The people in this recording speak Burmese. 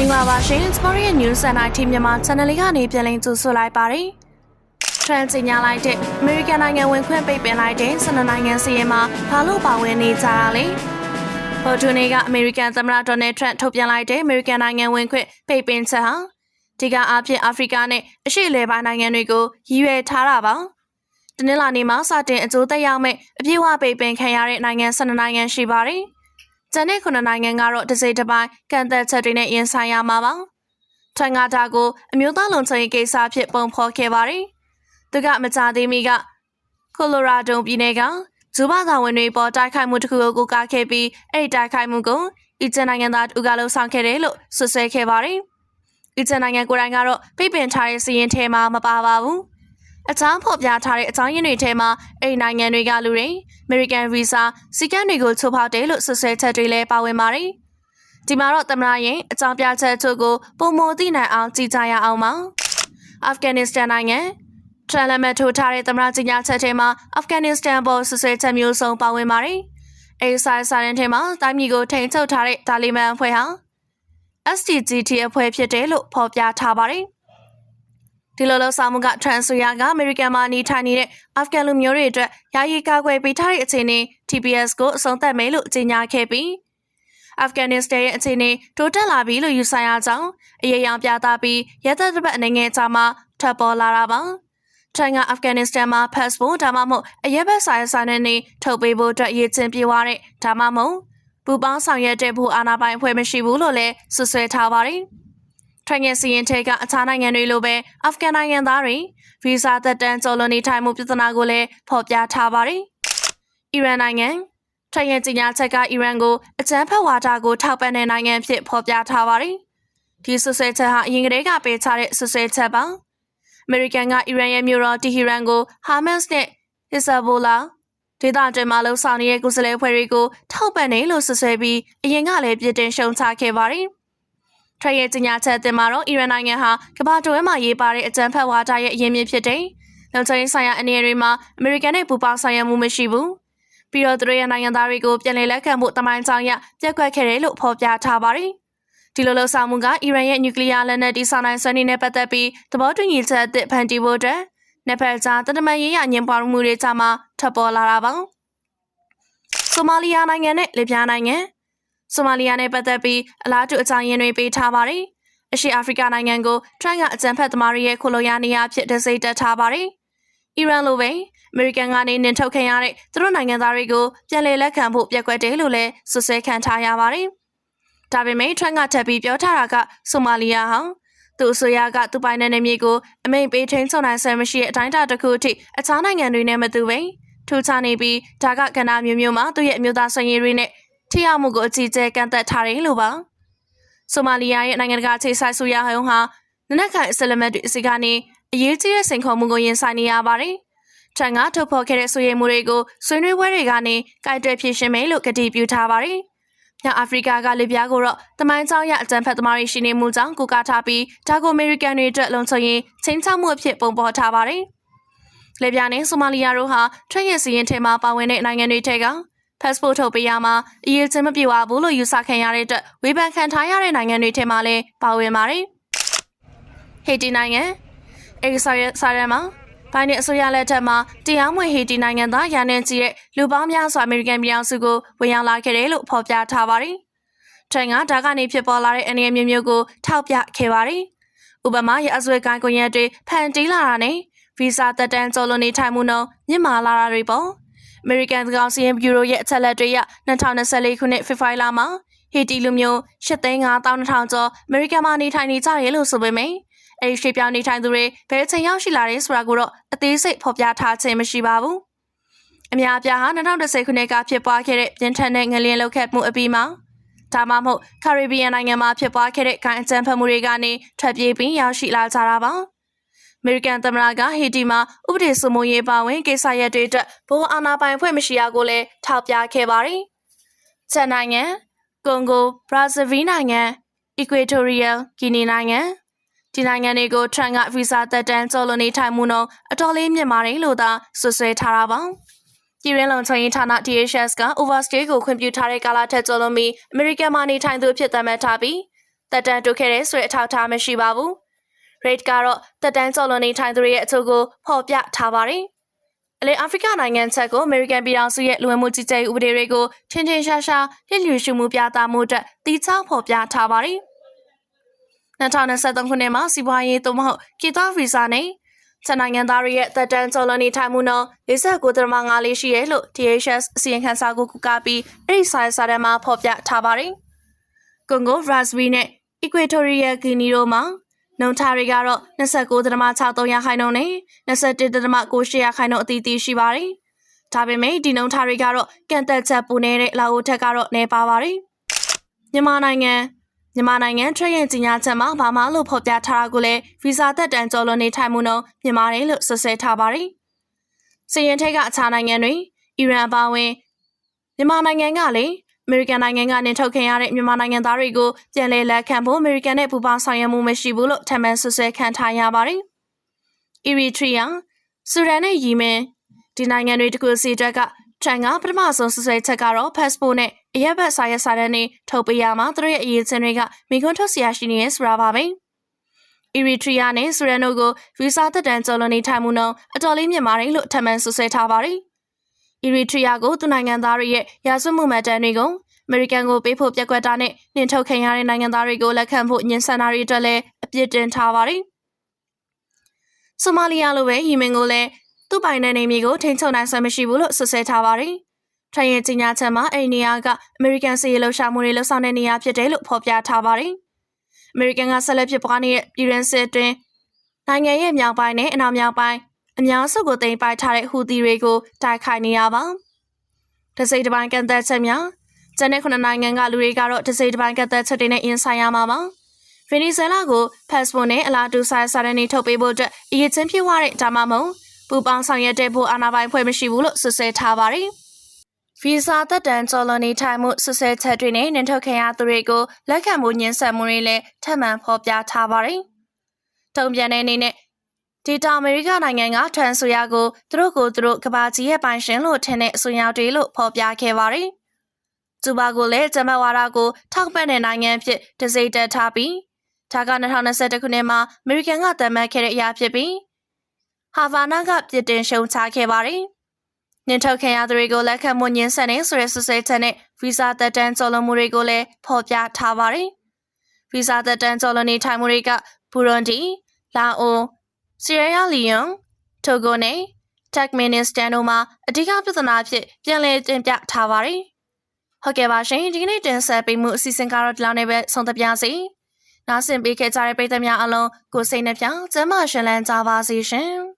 မင်္ဂလာပါရှင်။ Sporia News and IT မြန်မာ Channel လေးကနေပြန်လည်ကြိုဆိုလိုက်ပါတယ်။ Trend ကြီးညာလိုက်တဲ့ American နိုင်ငံဝင်ခွင့်ပိတ်ပင်လိုက်တဲ့12နိုင်ငံစီးရင်မှာဘာလို့ပါဝင်နေကြတာလဲ။ပေါ်တူနေက American သမ္မတ Donald Trump ထုတ်ပြန်လိုက်တဲ့ American နိုင်ငံဝင်ခွင့်ပိတ်ပင်ချက်ဟာဒီကအဖြစ်အာဖရိကနဲ့အရှေ့အလယ်ပိုင်းနိုင်ငံတွေကိုရည်ရွယ်ထားတာပါ။တနင်္လာနေ့မှာစတင်အကျိုးသက်ရောက်မဲ့အပြည့်အဝပိတ်ပင်ခံရတဲ့နိုင်ငံ12နိုင်ငံရှိပါတယ်။ ကျန်တဲ့ခုနှစ်နိုင်ငံကတော့တစ်စိတ်တစ်ပိုင်းကန့်သက်ချက်တွေနဲ့ရင်ဆိုင်ရမှာပါ။ထွန်ကားတာကိုအမျိုးသားလုံခြုံရေးကိစ္စဖြစ်ပုံဖော်ခဲ့ပါတယ်။သူကမကြသေးမီကကိုလိုရာဒိုပြည်နယ်ကဂျူဘာသာဝင်တွေပေါ်တိုက်ခိုက်မှုတစ်ခုကိုကိုကားခဲ့ပြီးအဲ့ဒီတိုက်ခိုက်မှုကိုအီဂျန်နိုင်ငံသားတူကလှုပ်ဆောင်ခဲ့တယ်လို့ဆွဆွဲခဲ့ပါတယ်။အီဂျန်နိုင်ငံကိုယ်တိုင်ကတော့ပြပင်ထားတဲ့စီရင်ထဲမှာမပါပါဘူး။ အချောင်းဖော်ပြထားတဲ့အကြောင်းရင်းတွေထဲမှာအဲ့ဒီနိုင်ငံတွေကလူတွေ American Visa စီကံတွေကိုချိုးဖောက်တယ်လို့ဆွဆွဲချက်တွေလည်းပါဝင်ပါတယ်။ဒီမှာတော့သမရရင်အကြောင်းပြချက်ချို့ကိုပုံမသိနိုင်အောင်ကြည်ကြရအောင်ပါ။အာဖဂန်နစ္စတန်နိုင်ငံထရလမတ်ထိုးထားတဲ့သမရကြီးညာချက်ထဲမှာအာဖဂန်နစ္စတန်ပေါ်ဆွဆွဲချက်မျိုးစုံပါဝင်ပါတယ်။အဲဒီဆိုင်ဆိုင်ရင်ထဲမှာတိုင်းပြည်ကိုထိန်ချုပ်ထားတဲ့တာလီမန်အဖွဲ့ဟာ STGT အဖွဲ့ဖြစ်တယ်လို့ဖော်ပြထားပါတယ်။ ဒီလိုလောက်ဆောင်မှုက Transoya ကအမေရိကန်မှာနေထိုင်နေတဲ့အာဖဂန်လူမျိုးတွေအတွက်ယာယီကာကွယ်ပေးထားတဲ့အခြေအနေ TPS ကိုအဆုံးသတ်မယ်လို့ကြေညာခဲ့ပြီးအာဖဂန်နစ္စတန်ရဲ့အခြေအနေတိုးတက်လာပြီလို့ယူဆရကြောင်းအရေးအယံပြသပြီးရဲတပ်တစ်ပတ်အနေငယ်ကြားမှာထပ်ပေါ်လာတာပါ။ထိုင်းကအာဖဂန်နစ္စတန်မှာ passport ဒါမှမဟုတ်အရေးဘက်ဆိုင်ဆိုင်နဲ့နေထုတ်ပေးဖို့အတွက်ရည်ချင်းပြေးသွားတဲ့ဒါမှမဟုတ်ပူပေါင်းဆောင်ရွက်တဲ့ဘူးအာဏာပိုင်အဖွဲ့မရှိဘူးလို့လည်းဆွဆွဲထားပါတယ်။ ထိုင်ငယ်စီရင်ထဲကအခြားနိုင်ငံတွေလိုပဲအာဖဂန်နိုင်ငံသားတွေဗီဇာသက်တမ်းကျော်လွန်နေထိုင်မှုပြဿနာကိုလည်းဖော်ပြထားပါတယ်။အီရန်နိုင်ငံထိုင်ငယ်ကြီးညာချက်ကအီရန်ကိုအကြမ်းဖက်ဝါဒကိုထောက်ပံ့တဲ့နိုင်ငံဖြစ်ဖော်ပြထားပါတယ်။ဒီဆွဆွဲချက်ဟာအရင်ကတည်းကပေးချတဲ့ဆွဆွဲချက်ပါ။အမေရိကန်ကအီရန်ရဲ့မြို့တော်တီဟီရန်ကိုဟာမတ်စ်နဲ့ဟစ်ဇာဘိုလာဒေသတွင်းမှာလှုပ်ဆောင်နေတဲ့ကုစလဲဖွဲ့တွေကိုထောက်ပံ့တယ်လို့ဆွဆွဲပြီးအရင်ကလည်းပြည်တင်ရှုံချခဲ့ပါတယ်။ ထရရဲ့ကြီးညာချက်အသစ်မှာတော့အီရန်နိုင်ငံဟာကမ္ဘာတွဲမှာရေးပါတဲ့အကြမ်းဖက်ဝါဒရဲ့အရင်မြစ်ဖြစ်တဲ့လုံခြုံရေးဆိုင်ရာအနေတွေမှာအမေရိကန်နဲ့ပူးပေါင်းဆောင်ရွက်မှုမရှိဘူး။ပြီးတော့သူတို့ရဲ့နိုင်ငံသားတွေကိုပြန်လည်လက်ခံဖို့တမိုင်းကြောင်ရပြက်ကွက်ခဲ့တယ်လို့ဖော်ပြထားပါတယ်။ဒီလိုလှုပ်ဆောင်မှုကအီရန်ရဲ့နျူကလ িয়ার လက်နက်တီဆောင်နိုင်စွမ်းရည်နဲ့ပတ်သက်ပြီးသဘောတူညီချက်အသစ်ဖန်တီးဖို့အတွက်နယ်ဖက်ကြားတနမန်ရေးရညင်ပွားမှုတွေကြားမှာထပ်ပေါ်လာတာပါ။ဆိုမာလီယာနိုင်ငံနဲ့လီဗျားနိုင်ငံ ဆိုမာလီယာနဲ့ပတ်သက်ပြီးအလားတူအကြောင်းရင်းတွေပေးထားပါတယ်။အရှေ့အာဖရိကနိုင်ငံကိုထရန့်ကအကြံဖက်သမားတွေရဲ့ခိုလိုရာနေရာဖြစ်ဒစိတ်တက်ထားပါတယ်။အီရန်လိုပဲအမေရိကန်ကနေနှင်ထုတ်ခံရတဲ့သူတို့နိုင်ငံသားတွေကိုပြန်လည်လက်ခံဖို့ပြက်ကွက်တယ်လို့လည်းဆွဆွဲခံထားရပါတယ်။ဒါပေမဲ့ထရန့်ကထပ်ပြီးပြောထားတာကဆိုမာလီယာဟောင်းသူအစိုးရကသူပိုင်တဲ့နေမြေကိုအမိန့်ပေးထိန်းချုပ်နိုင်ဆဲမရှိတဲ့အတိုင်းအတာတစ်ခုအထိအခြားနိုင်ငံတွေနဲ့မတူပဲထူခြားနေပြီးဒါကကဏ္ဍမျိုးမျိုးမှာသူ့ရဲ့အမျိုးသားဆွေးရည်တွေနဲ့ ထိရောက်မှုကိုအကြီးအကျယ်ကန့်သက်ထားတယ်လို့ပါဆိုမာလီယာရဲ့နိုင်ငံတကာအခြေစိုက်ဆိုရဟုံဟာနနက်ခိုင်အစလမတ်တွေအစီကနေအရေးကြီးတဲ့စိန်ခေါ်မှုကိုရင်ဆိုင်နေရပါတယ်ထန်ကထုတ်ဖော်ခဲ့တဲ့ဆွေးရမှုတွေကိုဆွေးနွေးပွဲတွေကနေကြိုက်တွယ်ဖြည့်ရှင်မယ်လို့ကတိပြုထားပါတယ်။မြောက်အာဖရိကကလေပြားကိုတော့တမိုင်းချောင်းရအကြံဖက်သမားတွေရှိနေမှုကြောင့်ကိုကာထားပြီးဒါကိုအမေရိကန်တွေအတွက်လုံခြုံရေးချင်းချောက်မှုအဖြစ်ပုံပေါ်ထားပါတယ်။လေပြားနဲ့ဆိုမာလီယာတို့ဟာထရက်ရစီရင်ထဲမှာပါဝင်တဲ့နိုင်ငံတွေထဲက passport ထုတ်ပေးရမှာအရေးချင်းမပြေဝဘူးလို့ယူဆခံရတဲ့အတွက်ဝေဖန်ခံထားရတဲ့နိုင်ငံတွေထဲမှာလည်းပါဝင်ပါတယ်။ဟေတီနိုင်ငံအေဆာရဆာရမှာဘိုင်းနဲ့အစိုးရလက်ထက်မှာတရားမဝင်ဟေတီနိုင်ငံသားရာနှင်းကြီးရဲ့လူပေါင်းများစွာအမေရိကန်ပြည်အောင်စုကိုဝင်ရောက်လာခဲ့တယ်လို့ဖော်ပြထားပါတယ်။ထိုင်ကဒါကနေဖြစ်ပေါ်လာတဲ့အနေအမျိုးမျိုးကိုထောက်ပြခဲ့ပါတယ်။ဥပမာရအစွဲကိုင်းကွန်ရက်တွေဖန်တီးလာတာနဲ့ဗီဇာတက်တန်းကျော်လွန်နေထိုင်မှုနှုန်းမြင့်မာလာတာတွေပေါ့။ American သကောင်စီရင်ဘျူရိုရဲ့အချက်လက်တွေရ2024ခုနှစ်ဖေဖော်ဝါရီလမှာဟေတီလူမျိုး8,500,000ကျော် American မှာနေထိုင်နေကြတယ်လို့ဆိုပေမယ့်အဲဒီရွှေ့ပြောင်းနေထိုင်သူတွေဘယ်အချိန်ရောက်ရှိလာတယ်ဆိုတာကိုတော့အသေးစိတ်ဖော်ပြထားခြင်းမရှိပါဘူး။အများအပြားဟာ2010ခုနှစ်ကဖြစ်ပွားခဲ့တဲ့ပြင်းထန်တဲ့ငလျင်လောက်ခတ်မှုအပြီးမှာဒါမှမဟုတ်ကာရစ်ဘီယံနိုင်ငံမှာဖြစ်ပွားခဲ့တဲ့ဂိုင်းအကြမ်းဖက်မှုတွေကနေထွက်ပြေးပြီးရောက်ရှိလာကြတာပါ။ အမေရိကန်သမ္မတကဟေတီမှာဥပဒေစိုးမိုးရေးပါဝင်ကိစ္စရပ်တွေအတွက်ဘိုးအာဏာပိုင်ဖွဲ့မရှိရကိုလည်းထောက်ပြခဲ့ပါတယ်။ချက်နိုင်ငံကွန်ဂိုဘရာဇီးနိုင်ငံအီကွေတိုရီယယ်ဂီနီနိုင်ငံဒီနိုင်ငံတွေကိုထရန့်ကဗီဇာတက်တန်းကျော်လွန်နေထိုင်မှုနှုန်းအတော်လေးမြင့်မာတယ်လို့သာဆွဆွဲထားတာပါ။ပြည်ရင်းလုံခြုံရေးဌာန DHS က overstay ကိုခွင့်ပြုထားတဲ့ကာလထက်ကျော်လွန်ပြီးအမေရိကန်မှာနေထိုင်သူဖြစ်သတ်မှတ်ထားပြီးတက်တန်းတိုးခဲ့တဲ့ဆိုတဲ့အထောက်အထားမရှိပါဘူး။ rate ကတော့တက်တန်းကျော်လွန်နေထိုင်သူတွေရဲ့အချို့ကိုဖော်ပြထားပါတယ်။အလေအာဖရိကနိုင်ငံချက်ကိုအမေရိကန်ပြည်ထောင်စုရဲ့လူဝင်မှုကြီးကြပ်ရေးဥပဒေတွေကိုထင်ထင်ရှားရှားလျှလျူရှုမှုပြသမှုအတွက်တီးခြားဖော်ပြထားပါတယ်။2023ခုနှစ်မှာစီးပွားရေးသို့မဟုတ်ကီတာဗီဇာနဲ့ချက်နိုင်ငံသားတွေရဲ့သက်တမ်းကျော်လွန်နေထိုင်မှုနှုန်း49.5လေးရှိရဲလို့ DHS အစီရင်ခံစာကိုကူကားပြီးအဲ့ဒီစာစာတမ်းမှာဖော်ပြထားပါတယ်။ကွန်ဂိုဘရာဇီးနဲ့ Equatorial Guinea တို့မှာ နှုန်းထားတွေကတော့29.63ရာခိုင်နှုန်းနဲ့21.98ရာခိုင်နှုန်းအသီးသီးရှိပါတယ်။ဒါပေမဲ့ဒီနှုန်းထားတွေကတော့ကန့်သက်ချက်ပူနေတဲ့လာအိုထက်ကတော့နည်းပါပါတယ်။မြန်မာနိုင်ငံမြန်မာနိုင်ငံထရရင်ကြီးညာချက်မှာဘာမှလို့ဖော်ပြထားတာကိုလည်းဗီဇာသက်တမ်းကျော်လွန်နေထိုင်မှုနှုန်းမြန်မာတယ်လို့ဆွဆွဲထားပါတယ်။စီရင်ထိတ်ကအခြားနိုင်ငံတွေအီရန်အပါအဝင်မြန်မာနိုင်ငံကလည်း အမေရိကန်နိုင်ငံကနေထုတ်ခင်ရတဲ့မြန်မာနိုင်ငံသားတွေကိုပြန်လည်လက်ခံဖို့အမေရိကန်နဲ့ပူးပေါင်းဆောင်ရွက်မှုမရှိဘူးလို့ထပ်မံဆွဆွဲခံထားရပါတယ်။အီရီထရီယာဆူဒန်နဲ့ယီမင်ဒီနိုင်ငံတွေတကူစီတက်ကထရန်ကပထမဆုံးဆွဆွဲချက်ကတော့ passport နဲ့အရက်ဘတ်စာရွက်စာတမ်းတွေထုတ်ပေးရမှာသူတို့ရဲ့အရေးချင်းတွေကမိခွန်းထုတ်ဆရာရှိနေရဆိုတာပါပဲ။အီရီထရီယာနဲ့ဆူဒန်တို့ကိုဗီဇာတက်တန်ကျော်လွန်နေထိုင်မှုနှုန်းအတော်လေးမြင့်မာတယ်လို့ထပ်မံဆွဆွဲထားပါတယ်။ အီရီထရီယာကိုသူနိုင်ငံသားတွေရဲ့ရာဇဝတ်မှုမှတ်တမ်းတွေကိုအမေရိကန်ကိုပေးဖို့ပြက်ကွက်တာနဲ့နှင်ထုတ်ခံရတဲ့နိုင်ငံသားတွေကိုလက်ခံဖို့ညှဉ်းဆန်တာတွေအတွက်လည်းအပြစ်တင်ထားပါတယ်။ဆိုမာလီယာလိုပဲယီမင်ကိုလည်းသူ့ပိုင်တဲ့နေမြေကိုထိန်းချုပ်နိုင်စွမ်းမရှိဘူးလို့ဆွဆွဲထားပါတယ်။ထိုင်ရင်ကြီးညာချက်မှာအဲ့ဒီနေရာကအမေရိကန်စီရေးလှုပ်ရှားမှုတွေလှုပ်ဆောင်တဲ့နေရာဖြစ်တယ်လို့ဖော်ပြထားပါတယ်။အမေရိကန်ကဆက်လက်ဖြစ်ပွားနေတဲ့ပြည်ရန်စစ်တွင်နိုင်ငံရဲ့မြောက်ပိုင်းနဲ့အနောက်မြောက်ပိုင်း အများစုကိုတင်ပိုက်ထားတဲ့ဟူသီတွေကိုတိုက်ခိုက်နေရပါ။တစိမ့်တစ်ပိုင်းကန်သက်ချက်များကျန်တဲ့ခုနှစ်နိုင်ငံကလူတွေကတော့တစိမ့်တစ်ပိုင်းကန်သက်ချက်တွေနဲ့အင်ဆိုင်ရမှာပါ။ဗင်နီဇွဲလားကို passport နဲ့အလားတူစာစာရင်းတွေထုတ်ပေးဖို့အတွက်အရေးချင်းဖြစ်သွားတဲ့ဒါမှမဟုတ်ပူပေါင်းဆောင်ရွက်တဲ့ဖို့အာဏာပိုင်ဖွဲ့မရှိဘူးလို့ဆွဆွဲထားပါတယ်။ဗီဇာသက်တမ်းကျော်လွန်နေထိုင်မှုဆွဆွဲချက်တွေနဲ့နှင်ထုတ်ခံရသူတွေကိုလက်ခံမှုညှင်းဆန်မှုတွေလည်းထပ်မံဖော်ပြထားပါတယ်။တုံ့ပြန်တဲ့အနေနဲ့ ဒေတာအမေရိကနိုင်ငံကထရန်ဆိုယာကိုသူတို့ကိုသူတို့ကဘာကြီးရဲ့ပိုင်ရှင်လို့ထင်တဲ့အစွန်းရောက်တွေလို့ဖော်ပြခဲ့ပါတယ်။ကျူဘာကိုလည်းဂျမတ်ဝါဒကိုထောက်ပံ့တဲ့နိုင်ငံဖြစ်တစိမ့်တက်ထားပြီးဒါက2021ခုနှစ်မှာအမေရိကန်ကတမ်းမှတ်ခဲ့တဲ့အရာဖြစ်ပြီးဟာဗာနာကပြစ်တင်ရှုံချခဲ့ပါတယ်။နှင်ထုတ်ခံရသူတွေကိုလက်ခံမှုညှင်းဆန်နေဆိုတဲ့ဆွဆွဲချက်နဲ့ဗီဇာသက်တမ်းကျော်လွန်မှုတွေကိုလည်းဖော်ပြထားပါတယ်။ဗီဇာသက်တမ်းကျော်လွန်နေထိုင်မှုတွေကဘူရွန်ဒီ၊လာအို၊ ဆီရီးယားလီယွန်၊တိုဂိုနဲ့တက်မင်နစ္စတန်တို့မှာအဓိကပြဿနာဖြစ်ပြန်လည်တင်ပြထားပါတယ်။ဟုတ်ကဲ့ပါရှင်ဒီကနေ့တင်ဆက်ပေးမှုအစီအစဉ်ကတော့ဒီလောက်နဲ့ပဲဆုံးသက်ပါစေ။နားဆင်ပေးခဲ့ကြတဲ့ပရိသတ်များအားလုံးကိုစိတ်နှပြကျန်းမာရှင်လန်းကြပါစေရှင်။